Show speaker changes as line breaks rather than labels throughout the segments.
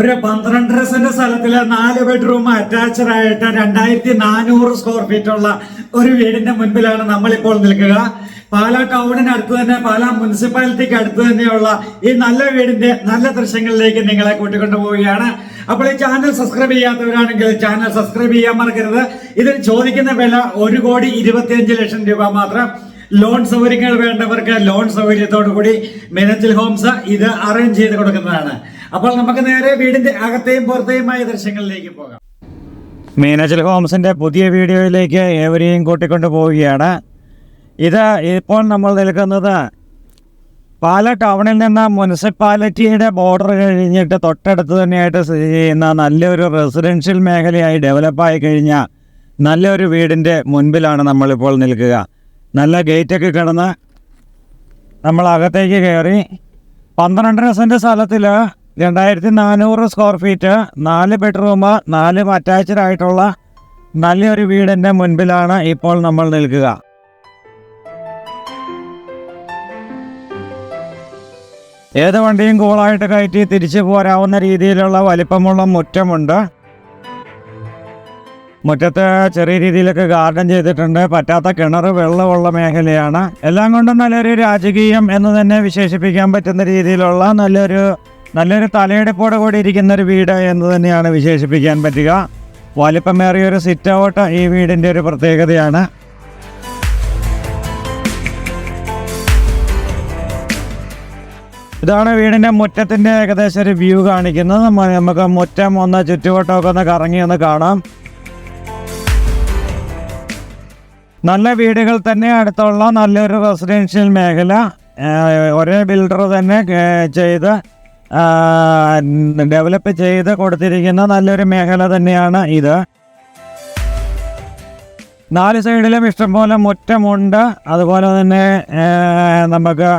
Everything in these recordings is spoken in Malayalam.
ഒരു പന്ത്രണ്ടര സെന്റ് സ്ഥലത്തിൽ നാല് ബെഡ്റൂം അറ്റാച്ച്ഡ് ആയിട്ട് രണ്ടായിരത്തി നാനൂറ് സ്ക്വയർ ഫീറ്റ് ഉള്ള ഒരു വീടിന്റെ മുൻപിലാണ് നമ്മളിപ്പോൾ നിൽക്കുക. പാലാ ടൗണിന് അടുത്ത് തന്നെ പാലാ മുനിസിപ്പാലിറ്റിക്ക് അടുത്ത് തന്നെയുള്ള ഈ നല്ല വീടിന്റെ നല്ല ദൃശ്യങ്ങളിലേക്ക് നിങ്ങളെ കൂട്ടിക്കൊണ്ടു പോവുകയാണ്. അപ്പോൾ ഈ ചാനൽ സബ്സ്ക്രൈബ് ചെയ്യാത്തവരാണെങ്കിൽ ചാനൽ സബ്സ്ക്രൈബ് ചെയ്യാൻ മറക്കരുത്. ഇതിൽ ചോദിക്കുന്ന വില ഒരു കോടി ഇരുപത്തിയഞ്ച് ലക്ഷം രൂപ മാത്രം. ലോൺ സൗകര്യങ്ങൾ വേണ്ടവർക്ക് ലോൺ സൗകര്യത്തോടു കൂടി മിനച്ചിൽ ഹോംസ് ഇത് അറേഞ്ച് ചെയ്ത് കൊടുക്കുന്നതാണ്. അപ്പോൾ നമുക്ക് നേരെ വീടിന്റെ അകത്തെയും പുറത്തെയുമായ ദൃശ്യങ്ങളിലേക്ക് പോകാം. മീനച്ചൽ ഹോംസിന്റെ പുതിയ വീഡിയോയിലേക്ക് ഏവരെയും കൂട്ടിക്കൊണ്ടു പോവുകയാണ്. ഇത് ഇപ്പോൾ നമ്മൾ നിൽക്കുന്നത് പാല ടൗണിൽ നിന്ന് മുനിസിപ്പാലിറ്റിയുടെ ബോർഡർ കഴിഞ്ഞിട്ട് തൊട്ടടുത്ത് തന്നെയായിട്ട് സ്ഥിതി ചെയ്യുന്ന നല്ലൊരു റെസിഡൻഷ്യൽ മേഖലയായി ഡെവലപ്പായി കഴിഞ്ഞ നല്ലൊരു വീടിന്റെ മുൻപിലാണ് നമ്മളിപ്പോൾ നിൽക്കുക. നല്ല ഗേറ്റൊക്കെ കിടന്ന് നമ്മൾ അകത്തേക്ക് കയറി പന്ത്രണ്ടര സെന്റ് സ്ഥലത്തിൽ രണ്ടായിരത്തി നാനൂറ് സ്ക്വയർ ഫീറ്റ് നാല് ബെഡ്റൂം നാല് അറ്റാച്ച്ഡ് ആയിട്ടുള്ള നല്ലൊരു വീടിന്റെ മുൻപിലാണ് ഇപ്പോൾ നമ്മൾ നിൽക്കുക. ഏത് വണ്ടിയും കൂളായിട്ട് കയറ്റി തിരിച്ചു പോരാവുന്ന രീതിയിലുള്ള വലിപ്പമുള്ള മുറ്റമുണ്ട്. മുറ്റത്ത് ചെറിയ രീതിയിലൊക്കെ ഗാർഡൻ ചെയ്തിട്ടുണ്ട്. പറ്റാത്ത കിണർ വെള്ളമുള്ള മേഖലയാണ്. എല്ലാം കൊണ്ടും നല്ലൊരു രാജകീയം എന്ന് തന്നെ വിശേഷിപ്പിക്കാൻ പറ്റുന്ന രീതിയിലുള്ള നല്ലൊരു നല്ലൊരു തലയെടുപ്പോടെ കൂടി ഇരിക്കുന്ന ഒരു വീട് എന്ന് തന്നെയാണ് വിശേഷിപ്പിക്കാൻ പറ്റുക. വലിപ്പമേറിയ ഒരു സിറ്റ് ഔട്ട് ഈ വീടിന്റെ ഒരു പ്രത്യേകതയാണ്. ഇതാണ് വീടിന്റെ മുറ്റത്തിന്റെ ഏകദേശം ഒരു വ്യൂ കാണിക്കുന്നത്. നമുക്ക് മുറ്റം ഒന്ന് ചുറ്റുവട്ടമൊക്കെ ഒന്ന് കറങ്ങി ഒന്ന് കാണാം. നല്ല വീടുകൾ തന്നെ അടുത്തുള്ള നല്ലൊരു റെസിഡൻഷ്യൽ മേഖല. ഒരേ ബിൽഡർ തന്നെ ചെയ്ത് ഡെവലപ്പ് ചെയ്ത് കൊടുത്തിരിക്കുന്ന നല്ലൊരു മേഖല തന്നെയാണ് ഇത്. നാല് സൈഡിലും ഇഷ്ടംപോലെ മുറ്റമുണ്ട്. അതുപോലെ തന്നെ നമുക്ക്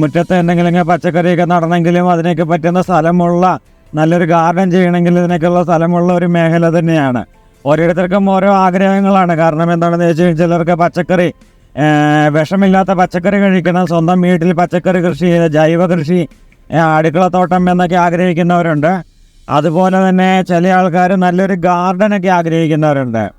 മുറ്റത്ത് എന്തെങ്കിലും പച്ചക്കറിയൊക്കെ നടണമെങ്കിലും അതിനൊക്കെ പറ്റുന്ന സ്ഥലമുള്ള നല്ലൊരു ഗാർഡൻ ചെയ്യണമെങ്കിൽ ഇതിനൊക്കെയുള്ള സ്ഥലമുള്ള ഒരു മേഖല തന്നെയാണ്. ഓരോരുത്തർക്കും ഓരോ ആഗ്രഹങ്ങളാണ്. കാരണം എന്താണെന്ന് വെച്ച് കഴിഞ്ഞാൽ ചിലർക്ക് പച്ചക്കറി വിഷമില്ലാത്ത പച്ചക്കറി കഴിക്കണം സ്വന്തം വീട്ടിൽ പച്ചക്കറി കൃഷി ജൈവ കൃഷി അടുക്കളത്തോട്ടം എന്നൊക്കെ ആഗ്രഹിക്കുന്നവരുണ്ട്. അതുപോലെ തന്നെ ചില ആൾക്കാർ നല്ലൊരു ഗാർഡനൊക്കെ ആഗ്രഹിക്കുന്നവരുണ്ട്.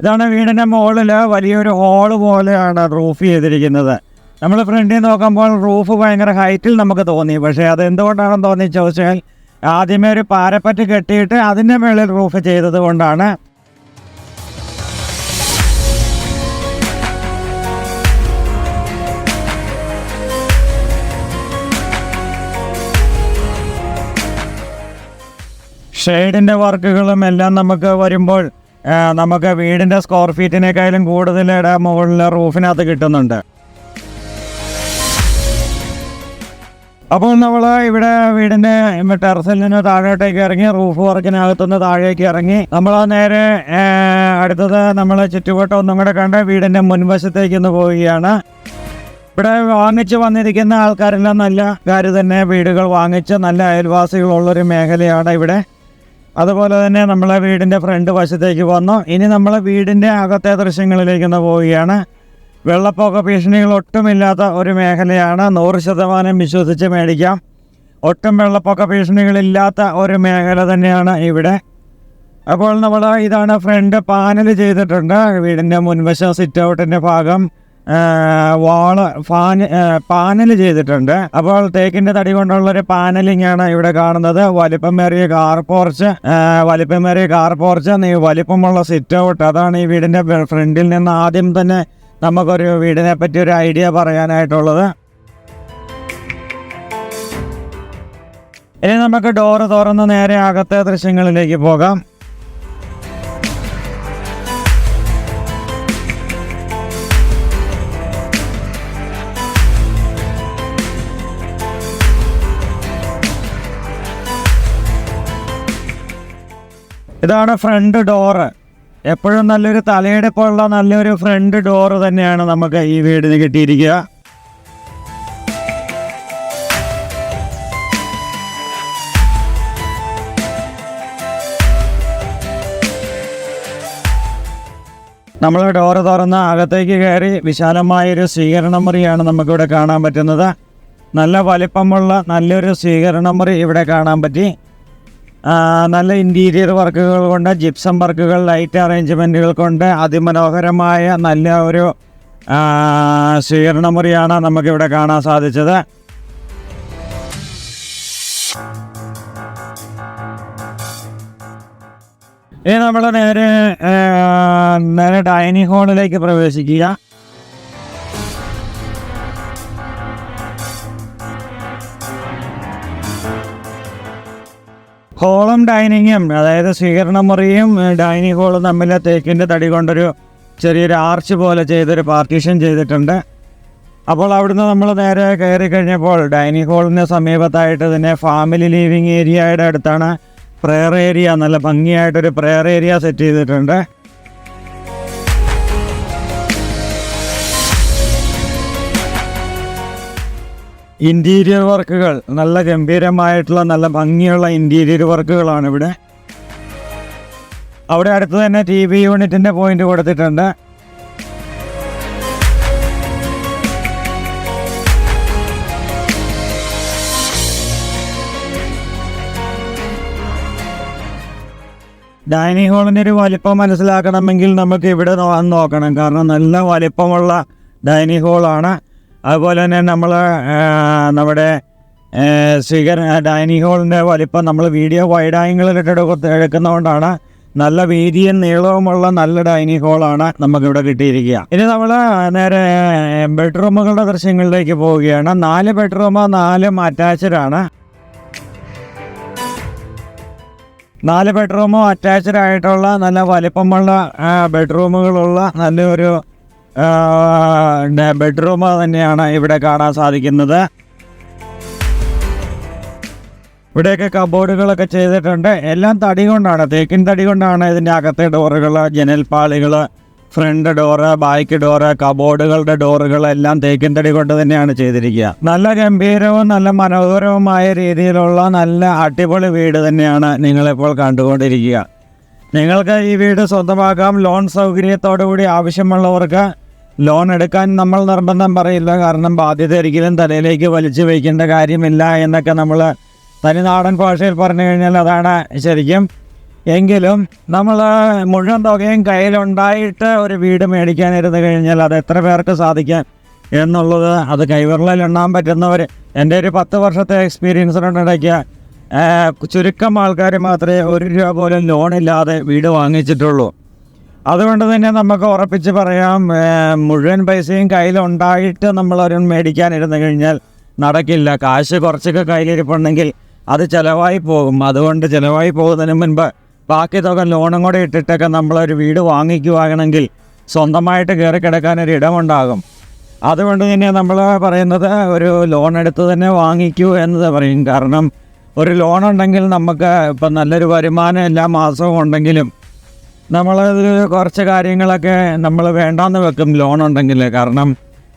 ഇതാണ് വീടിന്റെ മുകളിൽ വലിയൊരു ഹോൾ പോലെയാണ് റൂഫ് ചെയ്തിരിക്കുന്നത്. നമ്മൾ ഫ്രണ്ടിൽ നോക്കുമ്പോൾ റൂഫ് ഭയങ്കര ഹൈറ്റിൽ നമുക്ക് തോന്നി. പക്ഷേ അത് എന്തുകൊണ്ടാണെന്ന് തോന്നി ചോദിച്ചാൽ ആദ്യമേ ഒരു പാരപ്പറ്റ് കെട്ടിയിട്ട് അതിന്റെ മുകളിൽ റൂഫ് ചെയ്തത് കൊണ്ടാണ്. ഷെയ്ഡിന്റെ വർക്കുകളും എല്ലാം നമുക്ക് വരുമ്പോൾ നമുക്ക് വീടിന്റെ സ്ക്വയർ ഫീറ്റിനേക്കാളും കൂടുതൽ മുകളിൽ റൂഫിനകത്ത് കിട്ടുന്നുണ്ട്. അപ്പോൾ നമ്മൾ ഇവിടെ വീടിന്റെ ടെറസിൽ നിന്ന് താഴോട്ടേക്ക് ഇറങ്ങി റൂഫ് വർക്കിനകത്തുനിന്ന് താഴേക്ക് ഇറങ്ങി നമ്മൾ നേരെ അടുത്തത് നമ്മൾ ചുറ്റുവട്ടം ഒന്നും കൂടെ കണ്ട് വീടിന്റെ മുൻവശത്തേക്ക് ഒന്ന് പോവുകയാണ്. ഇവിടെ വാങ്ങിച്ച് വന്നിരിക്കുന്ന ആൾക്കാരെല്ലാം നല്ല കാര്യം തന്നെ വീടുകൾ വാങ്ങിച്ച് നല്ല അയൽവാസികളുള്ളൊരു മേഖലയാണ് ഇവിടെ. അതുപോലെ തന്നെ നമ്മളെ വീടിന്റെ ഫ്രണ്ട് വശത്തേക്ക് വന്നു. ഇനി നമ്മൾ വീടിന്റെ അകത്തെ ദൃശ്യങ്ങളിലേക്ക് ഒന്ന് പോവുകയാണ്. വെള്ളപ്പൊക്ക ഭീഷണികൾ ഒട്ടുമില്ലാത്ത ഒരു മേഖലയാണ്. നൂറ് ശതമാനം വിശ്വസിച്ച് മേടിക്കാം. ഒട്ടും വെള്ളപ്പൊക്ക ഭീഷണികളില്ലാത്ത ഒരു മേഖല തന്നെയാണ് ഇവിടെ. അപ്പോൾ നമ്മൾ ഇതാണ് ഫ്രണ്ട് പാനൽ ചെയ്തിട്ടുണ്ട്. വീടിന്റെ മുൻവശം സിറ്റ് ഔട്ടിന്റെ ഭാഗം. വാൾ ഫാന് പാനൽ ചെയ്തിട്ടുണ്ട്. അപ്പോൾ തേക്കിന്റെ തടി കൊണ്ടുള്ള ഒരു പാനലിംഗ് ആണ് ഇവിടെ കാണുന്നത്. വലിപ്പമേറിയ കാർ പോർച്ച് വലിപ്പമേറിയ കാർ പോർച്ച് വലിപ്പമുള്ള സിറ്റ് ഔട്ട് അതാണ് ഈ വീടിന്റെ ഫ്രണ്ടിൽ നിന്ന് ആദ്യം തന്നെ നമുക്കൊരു വീടിനെ പറ്റി ഒരു ഐഡിയ പറയാനായിട്ടുള്ളത്. ഇനി നമുക്ക് ഡോറ് തുറന്ന് നേരെ അകത്തെ ദൃശ്യങ്ങളിലേക്ക് പോകാം. ഇതാണ് ഫ്രണ്ട് ഡോറ് എപ്പോഴും നല്ലൊരു തലയെടുപ്പുള്ള നല്ലൊരു ഫ്രണ്ട് ഡോറ് തന്നെയാണ് നമുക്ക് ഈ വീടിന് കിട്ടിയിരിക്കുക. നമ്മൾ ഡോറ് തുറന്ന് അകത്തേക്ക് കയറി വിശാലമായൊരു സ്വീകരണ മുറിയാണ് നമുക്കിവിടെ കാണാൻ പറ്റുന്നത്. നല്ല വലിപ്പമുള്ള നല്ലൊരു സ്വീകരണ മുറി ഇവിടെ കാണാൻ പറ്റി. നല്ല ഇന്റീരിയർ വർക്കുകൾ കൊണ്ട് ജിപ്സം വർക്കുകൾ ലൈറ്റ് അറേഞ്ച്മെന്റുകൾ കൊണ്ട് അതിമനോഹരമായ നല്ല ഒരു ആ, സ്വീകരണ മുറിയാണ് നമുക്കിവിടെ കാണാൻ സാധിച്ചത്. ഇനി നമ്മൾ നേരെ നേരെ ഡൈനിങ് ഹാളിലേക്ക് പ്രവേശിക്കുക. ഹോളും ഡൈനിങ്ങും അതായത് സ്വീകരണ മുറിയും ഡൈനിങ് ഹോളും തമ്മിൽ തേക്കിന്റെ തടി കൊണ്ടൊരു ചെറിയൊരു ആർച്ച് പോലെ ചെയ്തൊരു പാർട്ടീഷൻ ചെയ്തിട്ടുണ്ട്. അപ്പോൾ അവിടുന്ന് നമ്മൾ നേരെ കയറി കഴിഞ്ഞപ്പോൾ ഡൈനിങ് ഹോളിന് സമീപത്തായിട്ട് തന്നെ ഫാമിലി ലിവിങ് ഏരിയയുടെ അടുത്താണ് പ്രെയർ ഏരിയ നല്ല ഭംഗിയായിട്ടൊരു പ്രെയർ ഏരിയ സെറ്റ് ചെയ്തിട്ടുണ്ട്. ഇന്റീരിയർ വർക്കുകൾ നല്ല ഗംഭീരമായിട്ടുള്ള നല്ല ഭംഗിയുള്ള ഇന്റീരിയർ വർക്കുകളാണ് ഇവിടെ. അവിടെ അടുത്ത് തന്നെ ടി വി യൂണിറ്റിന്റെ പോയിന്റ് കൊടുത്തിട്ടുണ്ട്. ഡൈനിങ് ഹാളിന്റെ ഒരു വലിപ്പം മനസ്സിലാക്കണമെങ്കിൽ നമുക്ക് ഇവിടെ നോക്കണം. കാരണം നല്ല വലിപ്പമുള്ള ഡൈനിങ് ഹാളാണ് അതുപോലെ തന്നെ നമ്മൾ നമ്മുടെ സ്വീകര ഡൈനിങ് ഹോളിന്റെ വലിപ്പം നമ്മൾ വീഡിയോ വൈഡ് ആംഗിളിലിട്ട് എടുക്ക- എടുക്കുന്നതുകൊണ്ടാണ് നല്ല വീതിയും നീളവുമുള്ള നല്ല ഡൈനിങ് ഹോളാണ് നമുക്കിവിടെ കിട്ടിയിരിക്കുക. ഇനി നമ്മൾ നേരെ ബെഡ്റൂമുകളുടെ ദൃശ്യങ്ങളിലേക്ക് പോവുകയാണ്. നാല് ബെഡ്റൂം നാലും അറ്റാച്ച്ഡാണ്. നാല് ബെഡ്റൂമും അറ്റാച്ച്ഡ് ആയിട്ടുള്ള നല്ല വലിപ്പമുള്ള ബെഡ്റൂമുകളുള്ള നല്ലൊരു ബെഡ്റൂം തന്നെയാണ് ഇവിടെ കാണാൻ സാധിക്കുന്നത്. ഇവിടെയൊക്കെ കബോർഡുകളൊക്കെ ചെയ്തിട്ടുണ്ട്. എല്ലാം തടി കൊണ്ടാണ്. തേക്കിൻ തടി കൊണ്ടാണ് ഇതിന്റെ അകത്തെ ഡോറുകൾ ജനൽപ്പാളികൾ ഫ്രണ്ട് ഡോറ് ബാക്ക് ഡോറ് കബോർഡുകളുടെ ഡോറുകൾ എല്ലാം തേക്കിൻ തടി കൊണ്ട് തന്നെയാണ് ചെയ്തിരിക്കുക. നല്ല ഗംഭീരവും നല്ല മനോഹരവുമായ രീതിയിലുള്ള നല്ല അടിപൊളി വീട് തന്നെയാണ് നിങ്ങളിപ്പോൾ കണ്ടുകൊണ്ടിരിക്കുക. നിങ്ങൾക്ക് ഈ വീട് സ്വന്തമാക്കാം. ലോൺ സൗകര്യത്തോടു കൂടി ആവശ്യമുള്ളവർക്ക് ലോൺ എടുക്കാൻ നമ്മൾ നിർബന്ധം പറയില്ല. കാരണം ബാധ്യത ഒരിക്കലും തലയിലേക്ക് വലിച്ചു വയ്ക്കേണ്ട കാര്യമില്ല എന്നൊക്കെ നമ്മൾ തനിനാടൻ ഭാഷയിൽ പറഞ്ഞു കഴിഞ്ഞാൽ അതാണ് ശരിക്കും. എങ്കിലും നമ്മൾ മുഴുവൻ തുകയും കയ്യിലുണ്ടായിട്ട് ഒരു വീട് മേടിക്കാനിരുന്ന് കഴിഞ്ഞാൽ അത് എത്ര പേർക്ക് സാധിക്കാൻ എന്നുള്ളത് അത് കൈവിരലിൽ എണ്ണാൻ പറ്റുന്നവർ എന്റെ ഒരു പത്ത് വർഷത്തെ എക്സ്പീരിയൻസിനിടയ്ക്ക് ചുരുക്കം ആൾക്കാർ മാത്രമേ ഒരു രൂപ പോലും ലോണില്ലാതെ വീട് വാങ്ങിച്ചിട്ടുള്ളൂ. അതുകൊണ്ട് തന്നെ നമുക്ക് ഉറപ്പിച്ച് പറയാം മുഴുവൻ പൈസയും കയ്യിലുണ്ടായിട്ട് നമ്മളൊരു മേടിക്കാനിരുന്നു കഴിഞ്ഞാൽ നടക്കില്ല. കാശ് കുറച്ചൊക്കെ കയ്യിലിരിപ്പുണ്ടെങ്കിൽ അത് ചിലവായി പോകും. അതുകൊണ്ട് ചിലവായി പോകുന്നതിന് മുൻപ് ബാക്കി തുക ലോണും കൂടെ ഇട്ടിട്ടൊക്കെ നമ്മളൊരു വീട് വാങ്ങിക്കുവാണെങ്കിൽ സ്വന്തമായിട്ട് കയറി കിടക്കാനൊരു ഇടമുണ്ടാകും. അതുകൊണ്ട് തന്നെ നമ്മൾ പറയുന്നത് ഒരു ലോൺ എടുത്ത് തന്നെ വാങ്ങിക്കൂ എന്നത് പറയും. കാരണം ഒരു ലോൺ ഉണ്ടെങ്കിൽ നമുക്ക് ഇപ്പം നല്ലൊരു വരുമാനം എല്ലാ മാസവും ഉണ്ടെങ്കിലും നമ്മളതിൽ കുറച്ച് കാര്യങ്ങളൊക്കെ നമ്മൾ വേണ്ടാന്ന് വെക്കും ലോൺ ഉണ്ടെങ്കിൽ കാരണം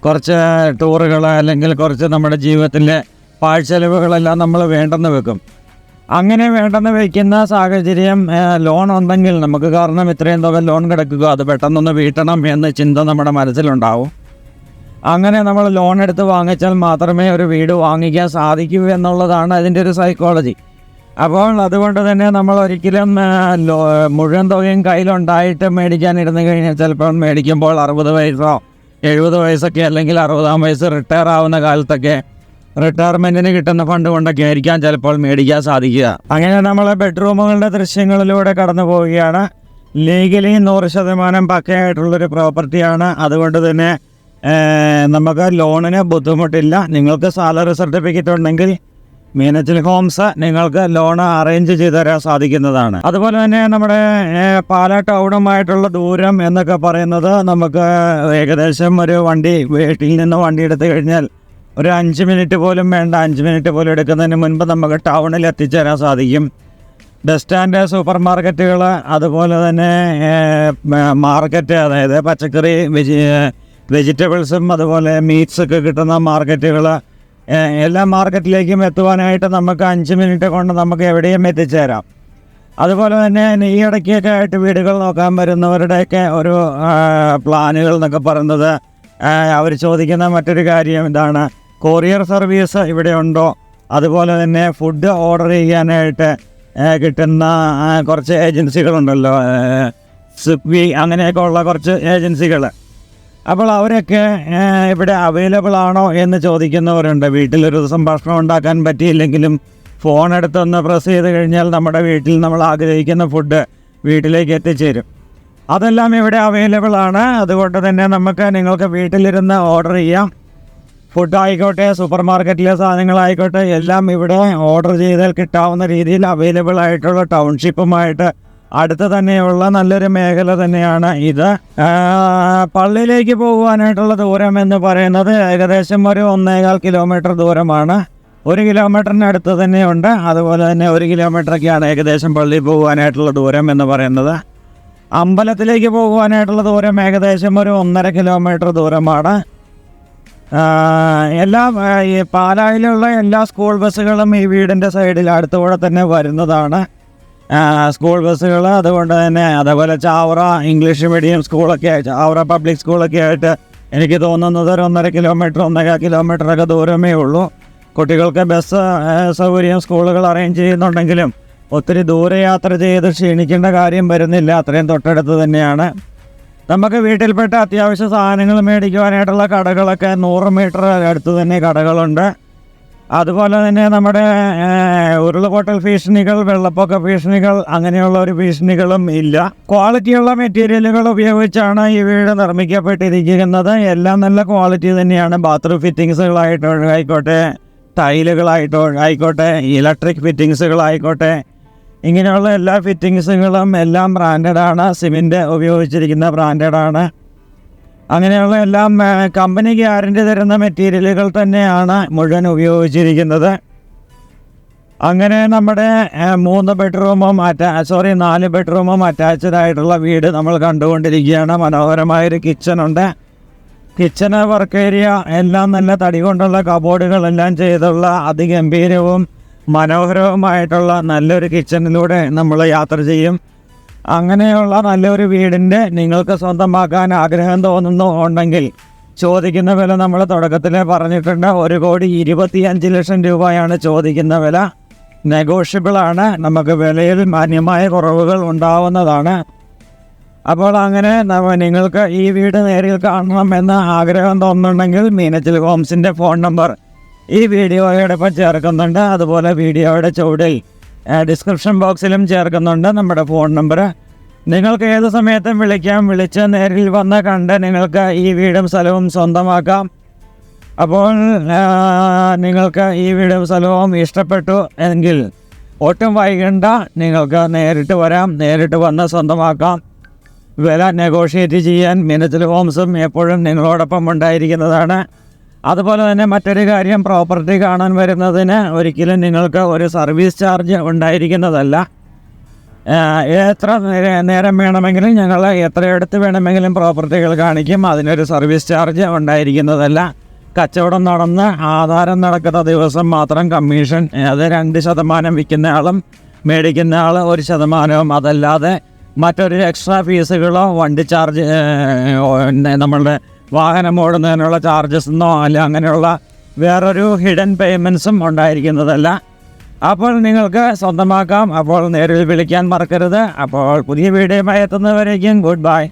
കുറച്ച് ടൂറുകൾ അല്ലെങ്കിൽ കുറച്ച് നമ്മുടെ ജീവിതത്തിലെ പാഴ്ചെലവുകളെല്ലാം നമ്മൾ വേണ്ടെന്ന് വെക്കും. അങ്ങനെ വേണ്ടെന്ന് വയ്ക്കുന്ന സാഹചര്യം ലോൺ ഉണ്ടെങ്കിൽ നമുക്ക് കാരണം ഇത്രയും തുക ലോൺ കിടക്കുക അത് പെട്ടെന്നൊന്ന് വീട്ടണം എന്ന ചിന്ത നമ്മുടെ മനസ്സിലുണ്ടാവും. അങ്ങനെ നമ്മൾ ലോൺ എടുത്ത് വാങ്ങിച്ചാൽ മാത്രമേ ഒരു വീട് വാങ്ങിക്കാൻ സാധിക്കൂ എന്നുള്ളതാണ് അതിന്റെ ഒരു സൈക്കോളജി അപ്പോൾ അതുകൊണ്ട് തന്നെ നമ്മൾ ഒരിക്കലും മുഴുവൻ തുകയും കയ്യിലുണ്ടായിട്ട് മേടിക്കാനിരുന്ന് കഴിഞ്ഞാൽ ചിലപ്പോൾ മേടിക്കുമ്പോൾ അറുപത് വയസ്സോ എഴുപത് വയസ്സൊക്കെ അല്ലെങ്കിൽ അറുപതാം വയസ്സ് റിട്ടയർ ആവുന്ന കാലത്തൊക്കെ റിട്ടയർമെന്റിന് കിട്ടുന്ന ഫണ്ട് കൊണ്ടൊക്കെ ആയിരിക്കാം ചിലപ്പോൾ മേടിക്കാൻ സാധിക്കുക. അങ്ങനെ നമ്മൾ ബെഡ്റൂമുകളുടെ ദൃശ്യങ്ങളിലൂടെ കടന്നു പോവുകയാണ്. ലീഗലി നൂറ് ശതമാനം പക്കയായിട്ടുള്ളൊരു പ്രോപ്പർട്ടിയാണ്. അതുകൊണ്ട് തന്നെ നമുക്ക് ലോണിന് ബുദ്ധിമുട്ടില്ല. നിങ്ങൾക്ക് സാലറി സർട്ടിഫിക്കറ്റ് ഉണ്ടെങ്കിൽ മീനച്ചിൽ ഹോംസ് നിങ്ങൾക്ക് ലോൺ അറേഞ്ച് ചെയ്ത് തരാൻ സാധിക്കുന്നതാണ്. അതുപോലെ തന്നെ നമ്മുടെ പാല ടൗണുമായിട്ടുള്ള ദൂരം എന്നൊക്കെ പറയുന്നത് നമുക്ക് ഏകദേശം ഒരു വണ്ടി വീട്ടിൽ നിന്ന് വണ്ടി എടുത്തു കഴിഞ്ഞാൽ ഒരു അഞ്ച് മിനിറ്റ് പോലും വേണ്ട. അഞ്ച് മിനിറ്റ് പോലും എടുക്കുന്നതിന് മുൻപ് നമുക്ക് ടൗണിൽ എത്തിച്ചേരാൻ സാധിക്കും. ബസ് സ്റ്റാൻഡ് സൂപ്പർ മാർക്കറ്റുകൾ അതുപോലെ തന്നെ മാർക്കറ്റ് അതായത് പച്ചക്കറി വെജി വെജിറ്റബിൾസും അതുപോലെ മീറ്റ്സ് ഒക്കെ കിട്ടുന്ന മാർക്കറ്റുകൾ എല്ലാ മാർക്കറ്റിലേക്കും എത്തുവാനായിട്ട് നമുക്ക് അഞ്ച് മിനിറ്റ് കൊണ്ട് നമുക്ക് എവിടെയും എത്തിച്ചേരാം. അതുപോലെ തന്നെ ഈ ഇടയ്ക്കൊക്കെ ആയിട്ട് വീടുകൾ നോക്കാൻ വരുന്നവരുടെയൊക്കെ ഒരു പ്ലാനുകൾ എന്നൊക്കെ പറയുന്നത് അവർ ചോദിക്കുന്ന മറ്റൊരു കാര്യം ഇതാണ്. കൊറിയർ സർവീസ് ഇവിടെ ഉണ്ടോ? അതുപോലെ തന്നെ ഫുഡ് ഓർഡർ ചെയ്യാനായിട്ട് കിട്ടുന്ന കുറച്ച് ഏജൻസികളുണ്ടല്ലോ സ്വിഗ്വി അങ്ങനെയൊക്കെ ഉള്ള കുറച്ച് ഏജൻസികൾ അപ്പോൾ അവരൊക്കെ ഇവിടെ അവൈലബിൾ ആണോ എന്ന് ചോദിക്കുന്നവരുണ്ട്. വീട്ടിലൊരു ദിവസം ഭക്ഷണം ഉണ്ടാക്കാൻ പറ്റിയില്ലെങ്കിലും ഫോൺ എടുത്തൊന്ന് പ്രസ് ചെയ്ത് കഴിഞ്ഞാൽ നമ്മുടെ വീട്ടിൽ നമ്മൾ ആഗ്രഹിക്കുന്ന ഫുഡ് വീട്ടിലേക്ക് എത്തിച്ചേരും. അതെല്ലാം ഇവിടെ അവൈലബിൾ ആണ്. അതുകൊണ്ട് തന്നെ നമുക്ക് നിങ്ങൾക്ക് വീട്ടിലിരുന്ന് ഓർഡർ ചെയ്യാം. ഫുഡ് ആയിക്കോട്ടെ സൂപ്പർ മാർക്കറ്റിലെ സാധനങ്ങളായിക്കോട്ടെ എല്ലാം ഇവിടെ ഓർഡർ ചെയ്താൽ കിട്ടാവുന്ന രീതിയിൽ അവൈലബിൾ ആയിട്ടുള്ള ടൗൺഷിപ്പുമായിട്ട് അടുത്ത് തന്നെയുള്ള നല്ലൊരു മേഖല തന്നെയാണ് ഇത്. പള്ളിയിലേക്ക് പോകുവാനായിട്ടുള്ള ദൂരം എന്ന് പറയുന്നത് ഏകദേശം ഒരു ഒന്നേകാൽ കിലോമീറ്റർ ദൂരമാണ്. ഒരു കിലോമീറ്ററിന് അടുത്ത് തന്നെയുണ്ട്. അതുപോലെ തന്നെ ഒരു കിലോമീറ്ററൊക്കെയാണ് ഏകദേശം പള്ളിയിൽ പോകുവാനായിട്ടുള്ള ദൂരം എന്ന് പറയുന്നത്. അമ്പലത്തിലേക്ക് പോകുവാനായിട്ടുള്ള ദൂരം ഏകദേശം ഒരു ഒന്നര കിലോമീറ്റർ ദൂരമാണ്. എല്ലാ ഈ പാലായിലുള്ള എല്ലാ സ്കൂൾ ബസ്സുകളും ഈ വീടിന്റെ സൈഡിൽ അടുത്തുകൂടെ തന്നെ വരുന്നതാണ്. സ്കൂൾ ബസ്സുകൾ അതുകൊണ്ട് തന്നെ അതേപോലെ ചാവറ ഇംഗ്ലീഷ് മീഡിയം സ്കൂളൊക്കെ ചാവറ പബ്ലിക് സ്കൂളൊക്കെ ആയിട്ട് എനിക്ക് തോന്നുന്നത് ഒരു ഒന്നര കിലോമീറ്റർ ഒന്നര കിലോമീറ്ററൊക്കെ ദൂരമേ ഉള്ളൂ. കുട്ടികൾക്ക് ബസ് സൗകര്യം സ്കൂളുകൾ അറേഞ്ച് ചെയ്യുന്നുണ്ടെങ്കിലും ഒത്തിരി ദൂരെ യാത്ര ചെയ്ത് ക്ഷീണിക്കേണ്ട കാര്യം വരുന്നില്ല. അത്രയും തൊട്ടടുത്ത് തന്നെയാണ്. നമുക്ക് വീട്ടിൽപ്പെട്ട അത്യാവശ്യ സാധനങ്ങൾ മേടിക്കുവാനായിട്ടുള്ള കടകളൊക്കെ നൂറ് മീറ്റർ അടുത്ത് തന്നെ കടകളുണ്ട്. അതുപോലെ തന്നെ നമ്മുടെ ഏഹ്, ഉരുളുപൊട്ടൽ ഭീഷണികൾ വെള്ളപ്പൊക്ക ഭീഷണികൾ അങ്ങനെയുള്ള ഒരു ഭീഷണികളും ഇല്ല. ക്വാളിറ്റിയുള്ള മെറ്റീരിയലുകൾ ഉപയോഗിച്ചാണ് ഈ വീട് നിർമ്മിക്കപ്പെട്ടിരിക്കുന്നത്. എല്ലാം നല്ല ക്വാളിറ്റി തന്നെയാണ്. ബാത്റൂം ഫിറ്റിങ്സുകളായിട്ട് ആയിക്കോട്ടെ ടൈലുകളായിട്ടോ ആയിക്കോട്ടെ ഇലക്ട്രിക് ഫിറ്റിങ്സുകളായിക്കോട്ടെ ഇങ്ങനെയുള്ള എല്ലാ ഫിറ്റിങ്സുകളും എല്ലാം ബ്രാൻഡഡാണ്. സിമെന്റ് ഉപയോഗിച്ചിരിക്കുന്ന ബ്രാൻഡഡാണ്. അങ്ങനെയുള്ള എല്ലാം കമ്പനി ഗ്യാരണ്ടി തരുന്ന മെറ്റീരിയലുകൾ തന്നെയാണ് മുഴുവൻ ഉപയോഗിച്ചിരിക്കുന്നത്. അങ്ങനെ നമ്മുടെ മൂന്ന് ബെഡ്റൂമും അറ്റാ സോറി നാല് ബെഡ്റൂമും അറ്റാച്ച്ഡ് ആയിട്ടുള്ള വീട് നമ്മൾ കണ്ടുകൊണ്ടിരിക്കുകയാണ്. മനോഹരമായൊരു കിച്ചണുണ്ട് കിച്ചണ് വർക്ക് ഏരിയ എല്ലാം നല്ല തടി കൊണ്ടുള്ള കബോർഡുകളെല്ലാം ചെയ്തുള്ള അതിഗംഭീരവും മനോഹരവുമായിട്ടുള്ള നല്ലൊരു കിച്ചണിലൂടെ നമ്മൾ യാത്ര ചെയ്യും. അങ്ങനെയുള്ള നല്ലൊരു വീടിന്റെ നിങ്ങൾക്ക് സ്വന്തമാക്കാൻ ആഗ്രഹം തോന്നുന്നു ഉണ്ടെങ്കിൽ ചോദിക്കുന്ന വില നമ്മൾ തുടക്കത്തിൽ പറഞ്ഞിട്ടുണ്ട്. ഒരു കോടി ഇരുപത്തിയഞ്ച് ലക്ഷം രൂപയാണ് ചോദിക്കുന്ന വില. നെഗോഷ്യബിളാണ് നമുക്ക് വിലയിൽ മാന്യമായ കുറവുകൾ ഉണ്ടാവുന്നതാണ്. അപ്പോൾ അങ്ങനെ നിങ്ങൾക്ക് ഈ വീട് നേരിൽ കാണണമെന്ന് ആഗ്രഹം തോന്നുന്നുണ്ടെങ്കിൽ മീനച്ചിൽ ഹോംസിന്റെ ഫോൺ നമ്പർ ഈ വീഡിയോയോടൊപ്പം ചേർക്കുന്നുണ്ട്. അതുപോലെ വീഡിയോയുടെ ചുവടിൽ ഡിസ്ക്രിപ്ഷൻ ബോക്സിലും ചേർക്കുന്നുണ്ട് നമ്മുടെ ഫോൺ നമ്പർ നിങ്ങൾക്ക് ഏത് സമയത്തും വിളിക്കാം. വിളിച്ച് നേരിൽ വന്ന് കണ്ട് നിങ്ങൾക്ക് ഈ വീടും സ്ഥലവും സ്വന്തമാക്കാം. അപ്പോൾ നിങ്ങൾക്ക് ഈ വീടും സ്ഥലവും ഇഷ്ടപ്പെട്ടു എങ്കിൽ ഒട്ടും വൈകണ്ട. നിങ്ങൾക്ക് നേരിട്ട് വരാം. നേരിട്ട് വന്ന് സ്വന്തമാക്കാം. വില നെഗോഷിയേറ്റ് ചെയ്യാൻ മിനച്ചൽ ഹോംസും എപ്പോഴും നിങ്ങളോടൊപ്പം ഉണ്ടായിരിക്കുന്നതാണ്. അതുപോലെ തന്നെ മറ്റൊരു കാര്യം പ്രോപ്പർട്ടി കാണാൻ വരുന്നതിന് ഒരിക്കലും നിങ്ങൾക്ക് ഒരു സർവീസ് ചാർജ് ഉണ്ടായിരിക്കുന്നതല്ല. എത്ര നേര- വേണമെങ്കിലും ഞങ്ങൾ എത്രയെടുത്ത് വേണമെങ്കിലും പ്രോപ്പർട്ടികൾ കാണിക്കും. അതിനൊരു സർവീസ് ചാർജ് ഉണ്ടായിരിക്കുന്നതല്ല. കച്ചവടം നടന്ന് ആധാരം നടക്കുന്ന ദിവസം മാത്രം കമ്മീഷൻ അത് രണ്ട് ശതമാനം വിൽക്കുന്ന ആളും മേടിക്കുന്ന ആൾ ഒരു ശതമാനവും. അതല്ലാതെ മറ്റൊരു എക്സ്ട്രാ ഫീസുകളോ വണ്ടി ചാർജ് നമ്മളുടെ വാഹനം ഓടുന്നതിനുള്ള ചാർജസ് എന്നോ അല്ല അങ്ങനെയുള്ള വേറൊരു ഹിഡൻ പേയ്മെൻസും ഉണ്ടായിരിക്കുന്നതല്ല. അപ്പോൾ നിങ്ങൾക്ക് സ്വന്തമാക്കാം. അപ്പോൾ നേരിൽ വിളിക്കാൻ മറക്കരുത്. അപ്പോൾ പുതിയ വീഡിയോയുമായി എത്തുന്നവരേക്കും ഗുഡ് ബൈ